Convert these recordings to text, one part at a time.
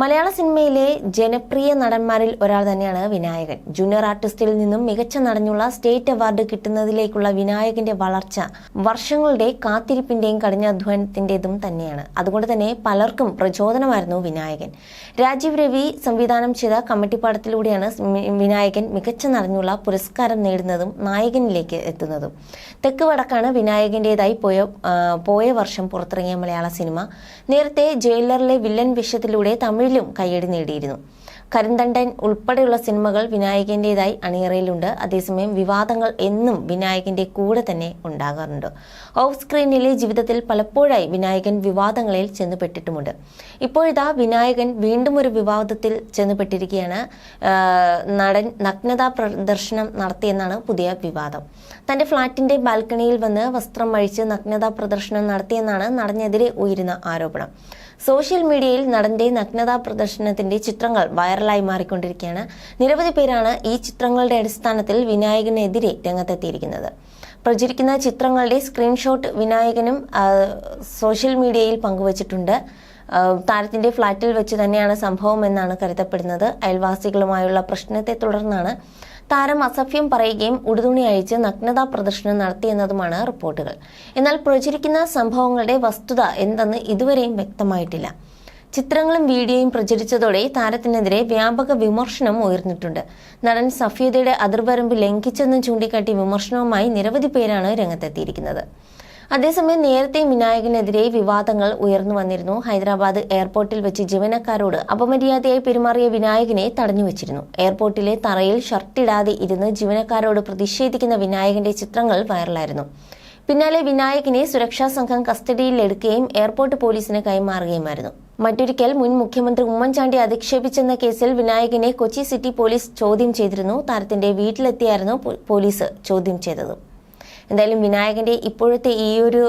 മലയാള സിനിമയിലെ ജനപ്രിയ നടന്മാരിൽ ഒരാൾ തന്നെയാണ് വിനായകൻ. ജൂനിയർ ആർട്ടിസ്റ്റിൽ നിന്നും മികച്ച നടനുള്ള സ്റ്റേറ്റ് അവാർഡ് കിട്ടുന്നതിലേക്കുള്ള വിനായകന്റെ വളർച്ച വർഷങ്ങളുടെ കാത്തിരിപ്പിന്റെയും കഠിനാധ്വാനത്തിന്റേതും തന്നെയാണ്. അതുകൊണ്ട് തന്നെ പലർക്കും പ്രചോദനമായിരുന്നു വിനായകൻ. രാജീവ് രവി സംവിധാനം ചെയ്ത കമ്മിറ്റിപ്പാടത്തിലൂടെയാണ് പാടത്തിലൂടെയാണ് വിനായകൻ മികച്ച നടനുള്ള പുരസ്കാരം നേടുന്നതും നായകനിലേക്ക് എത്തുന്നതും. തെക്ക് വടക്കാണ് വിനായകന്റേതായി പോയ പോയ വർഷം പുറത്തിറങ്ങിയ മലയാള സിനിമ. നേരത്തെ ജയിലറിലെ വില്ലൻ വിഷയത്തിലൂടെ തമിഴിലും കയ്യടി നേടിയിരുന്നു. കരിന്തണ്ടൻ ഉൾപ്പെടെയുള്ള സിനിമകൾ വിനായകന്റെതായി അണിയറയിലുണ്ട്. അതേസമയം വിവാദങ്ങൾ എന്നും വിനായകന്റെ കൂടെ തന്നെ ഉണ്ടാകാറുണ്ട്. ഓഫ് സ്ക്രീനിലെ ജീവിതത്തിൽ പലപ്പോഴായി വിനായകൻ വിവാദങ്ങളിൽ ചെന്നുപെട്ടിട്ടുമുണ്ട്. ഇപ്പോഴിതാ വിനായകൻ വീണ്ടും ഒരു വിവാദത്തിൽ ചെന്നുപെട്ടിരിക്കുകയാണ്. നടൻ നഗ്നതാ പ്രദർശനം നടത്തിയെന്നാണ് പുതിയ വിവാദം. തന്റെ ഫ്ളാറ്റിന്റെ ബാൽക്കണിയിൽ വന്ന് വസ്ത്രം അഴിച്ച് നഗ്നതാ പ്രദർശനം നടത്തിയെന്നാണ് നടനെതിരെ ഉയരുന്ന ആരോപണം. സോഷ്യൽ മീഡിയയിൽ നടന്റെ നഗ്നതാ പ്രദർശനത്തിന്റെ ചിത്രങ്ങൾ വൈറലായി മാറിക്കൊണ്ടിരിക്കുകയാണ്. നിരവധി പേരാണ് ഈ ചിത്രങ്ങളുടെ അടിസ്ഥാനത്തിൽ വിനായകനെതിരെ രംഗത്തെത്തിയിരിക്കുന്നത്. പ്രചരിക്കുന്ന ചിത്രങ്ങളുടെ സ്ക്രീൻഷോട്ട് വിനായകനും സോഷ്യൽ മീഡിയയിൽ പങ്കുവച്ചിട്ടുണ്ട്. താരത്തിന്റെ ഫ്ളാറ്റിൽ വെച്ച് തന്നെയാണ് സംഭവം എന്നാണ് കരുതപ്പെടുന്നത്. അയൽവാസികളുമായുള്ള പ്രശ്നത്തെ തുടർന്നാണ് താരം അസഭ്യം പറയുകയും ഉടുതുണി അഴിച്ച് നഗ്നതാ പ്രദർശനം നടത്തിയെന്നതുമാണ് റിപ്പോർട്ടുകൾ. എന്നാൽ പ്രചരിക്കുന്ന സംഭവങ്ങളുടെ വസ്തുത എന്തെന്ന് ഇതുവരെയും വ്യക്തമായിട്ടില്ല. ചിത്രങ്ങളും വീഡിയോയും പ്രചരിച്ചതോടെ താരത്തിനെതിരെ വ്യാപക വിമർശനം ഉയർന്നിട്ടുണ്ട്. നടൻ സഫീദയുടെ അതിർവരമ്പ് ലംഘിച്ചെന്ന് ചൂണ്ടിക്കാട്ടി വിമർശനവുമായി നിരവധി പേരാണ് രംഗത്തെത്തിയിരിക്കുന്നത്. അതേസമയം നേരത്തെ വിനായകനെതിരെ വിവാദങ്ങൾ ഉയർന്നു വന്നിരുന്നു. ഹൈദരാബാദ് എയർപോർട്ടിൽ വെച്ച് ജീവനക്കാരോട് അപമര്യാദയായി പെരുമാറിയ വിനായകനെ തടഞ്ഞു തടഞ്ഞുവച്ചിരുന്നു എയർപോർട്ടിലെ തറയിൽ ഷർട്ടിടാതെ ഇരുന്ന് ജീവനക്കാരോട് പ്രതിഷേധിക്കുന്ന വിനായകന്റെ ചിത്രങ്ങൾ വൈറലായിരുന്നു. പിന്നാലെ വിനായകനെ സുരക്ഷാ സംഘം കസ്റ്റഡിയിൽ എടുക്കുകയും എയർപോർട്ട് പോലീസിന് കൈമാറുകയുമായിരുന്നു. മറ്റൊരിക്കൽ മുൻ മുഖ്യമന്ത്രി ഉമ്മൻചാണ്ടി അധിക്ഷേപിച്ചെന്ന കേസിൽ വിനായകനെ കൊച്ചി സിറ്റി പോലീസ് ചോദ്യം ചെയ്തിരുന്നു. താരത്തിന്റെ വീട്ടിലെത്തിയായിരുന്നു പോലീസ് ചോദ്യം ചെയ്തത്. എന്തായാലും വിനായകന്റെ ഇപ്പോഴത്തെ ഈ ഒരു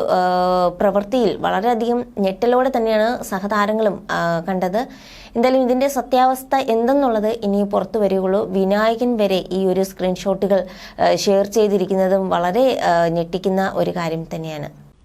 പ്രവൃത്തിയിൽ വളരെയധികം ഞെട്ടലോടെ തന്നെയാണ് സഹതാരങ്ങളും കണ്ടത്. എന്തായാലും ഇതിന്റെ സത്യാവസ്ഥ എന്തെന്നുള്ളത് ഇനി പുറത്തു വരികയുള്ളൂ. വിനായകൻ വരെ ഈ ഒരു സ്ക്രീൻഷോട്ടുകൾ ഷെയർ ചെയ്തിരിക്കുന്നതും വളരെ ഞെട്ടിക്കുന്ന ഒരു കാര്യം തന്നെയാണ്.